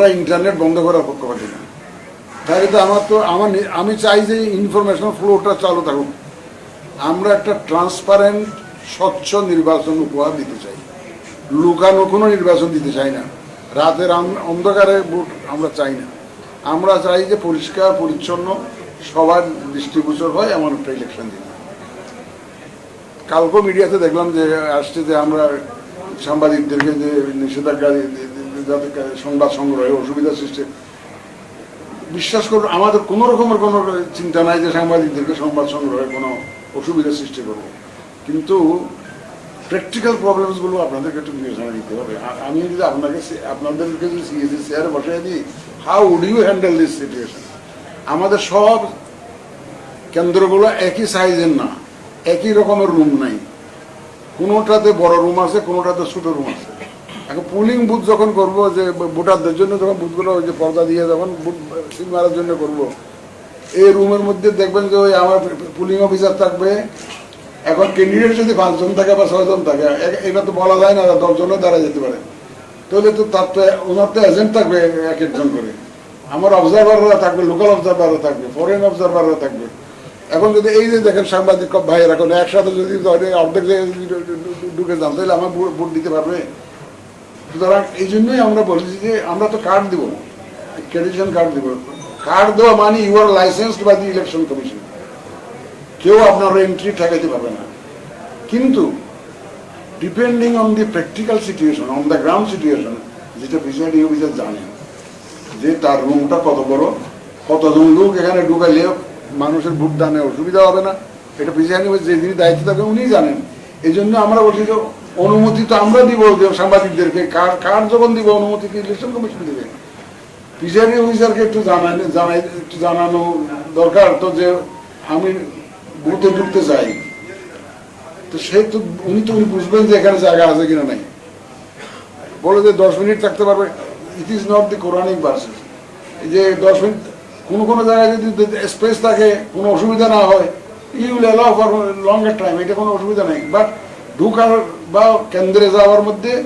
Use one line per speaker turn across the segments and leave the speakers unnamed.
আমরা ইন্টারনেট বন্ধ করার পক্ষপাতি না। তাই তো আমার তো আমার আমি চাই যে ইনফরমেশন ফ্লোটা চালু থাকুক। আমরা একটা ট্রান্সপারেন্ট স্বচ্ছ নির্বাচন উপহার দিতে চাই। লুকানো কোনো নির্বাচন দিতে চাই না। রাতের অন্ধকারে ভোট আমরা চাই না। আমরা চাই যে পরিষ্কার, পরিচ্ছন্ন, সবার দৃষ্টিগোচর হয় এমন একটা ইলেকশন দিন কালকে মিডিয়াতে দেখলাম যে, আসছে যে আমরা সাংবাদিকদেরকে যে নিষেধাজ্ঞা দি- সংবাদ সংগ্রহে অসুবিধা সৃষ্টি। বিশ্বাস করুন, আমাদের কোনো রকমের কোনো চিন্তা নাই যে সাংবাদিকদেরকে সংবাদ সংগ্রহে কোনো অসুবিধা সৃষ্টি করব। কিন্তু প্র্যাকটিক্যাল প্রবলেমসগুলো আপনাদেরকে একটু বিবেচনা নিতে হবে। আমি যদি আপনাকে আপনাদেরকে যদি সিএসি চেয়ারে বসাই দিই how would you handle this situation আমাদের সব কেন্দ্রগুলো একই সাইজের না, একই রকমের রুম নাই। কোনোটাতে বড় রুম আছে, কোনোটাতে ছোট রুম আছে। এখন পুলিং বুথ যখন করব, যে ভোটারদের জন্য যখন বুথগুলো ওই যে পর্দা দিয়ে যখন বুথ সিল মারার জন্য করব। এই রুমের মধ্যে দেখবেন যে ওই আমার পুলিং অফিসার থাকবে, এখন ক্যান্ডিডেট যদি পাঁচজন থাকে বা ছয়জন থাকে এটা তো বলা যায় না দশজনও দ্বারা যেতে পারে। তাহলে তো তার তো ওনার তো এজেন্ট থাকবে এক একজন করে। আমার অবজারভাররা থাকবে লোকাল অবজারভাররা থাকবে ফরেন অবজারভাররা থাকবে। এখন যদি এই যে দেখেন সাংবাদিক ভাইয়ের, এখন একসাথে যদি অর্ধেক ঢুকে যান, তাহলে আমার ভোট দিতে পারবে? সুতরাং এই জন্যই আমরা বলছি যে আমরা তো কার্ড দিব ক্রেডিশন কার্ড দিব কার্ড দেওয়া মানে you are licence by the election commission কেউ আপনার এন্ট্রি ঠেকাইতে পারবে না। কিন্তু depending on the practical situation on the ground situation যেটা প্রিসাইডিং অফিসার জানেন, যে তার রুমটা কত বড়, কতজন লোক এখানে ঢুকাইলে মানুষের ভোট দানে অসুবিধা হবে না। এটা অফিসার যে যিনি দায়িত্ব থাকবেন উনিই জানেন। এই জন্য আমরা বলছি যে অনুমতি তো আমরা দিব সাংবাদিকদেরকে। কার কার যখন দিব অনুমতি কি ইলেকশন কমিশন দেবে? প্রিসাইডিং অফিসারকে একটু জানানো জানাই, একটু জানানো দরকার তো যে আমি বুথে ঢুকতে চাই। তো সে তো, উনি তো উনি বুঝবেন যে এখানে জায়গা আছে কিনা নাই। বলে যে দশ মিনিট থাকতে পারবে। It is not the Quranic verses যে দশ মিনিট, কোনো কোনো জায়গায় যদি স্পেস থাকে, কোনো অসুবিধা না হয় you will allow for longer time এটা কোনো অসুবিধা নেই। বাট ঢুকার বা কেন্দ্রে যাওয়ার মধ্যে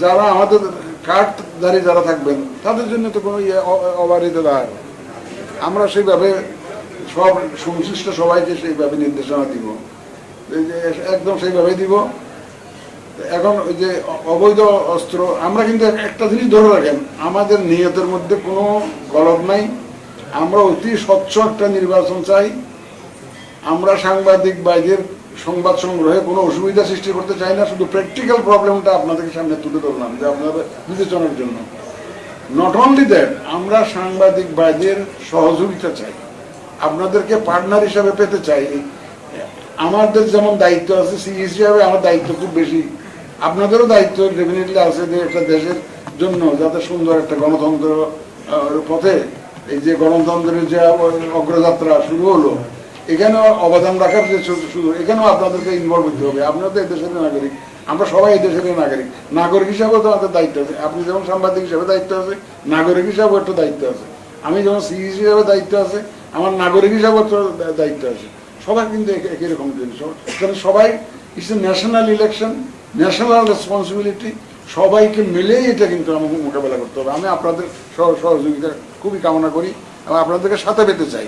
যারা আমাদের কার্ডধারী যারা থাকবেন, তাদের জন্য তো কোনো ইয়ে অবারিত দাঁড় আমরা সেইভাবে সব সংশ্লিষ্ট সবাইকে সেইভাবে নির্দেশনা দিব। একদম সেইভাবে দিব। এখন ওই যে অবৈধ অস্ত্র, আমরা কিন্তু এক- একটা জিনিস ধরে রাখেন, আমাদের নিয়তের মধ্যে কোনো গলত নাই। আমরা অতি স্বচ্ছ একটা নির্বাচন চাই। আমরা সাংবাদিক বাইদের সংবাদ সংগ্রহে কোনো অসুবিধা সৃষ্টি করতে চাই না, শুধু প্র্যাকটিক্যাল প্রবলেমটা আপনাদের সামনে তুলে ধরলাম, যে আপনাদের বিবেচনার জন্য। নট অনলি দ্যাট আমরা সাংবাদিক ভাইদের সহযোগিতা চাই, আপনাদেরকে পার্টনার হিসাবে পেতে চাই। আমাদের যেমন দায়িত্ব আছে সি হিসাবে আমার দায়িত্ব খুব বেশি। আপনাদেরও দায়িত্ব ডেফিনেটলি আছে যে একটা দেশের জন্য যাতে সুন্দর একটা গণতন্ত্র পথে এই যে গণতন্ত্রের যে অগ্রযাত্রা শুরু হলো এখানেও অবদান রাখার যে এখানেও আপনাদেরকে ইনভলভ হতে হবে। আপনারা তো এই দেশের নাগরিক। আমরা সবাই এই দেশের নাগরিক। নাগরিক হিসাবেও তো আমাদের দায়িত্ব আছে। আপনি যেমন সাংবাদিক হিসাবে দায়িত্ব আছে, নাগরিক হিসাবেও একটা দায়িত্ব আছে। আমি যেমন সি হিসাবে দায়িত্ব আছে, আমার নাগরিক হিসাবেও তো দায়িত্ব আছে। সবাই কিন্তু এক- একই রকম জিনিস। কারণ সবাই it's a national election national responsibility সবাইকে মিলেই এটা কিন্তু আমাকে মোকাবেলা করতে হবে। আমি আপনাদের সহ- সহযোগিতা খুবই কামনা করি এবং আপনাদেরকে সাথে পেতে চাই।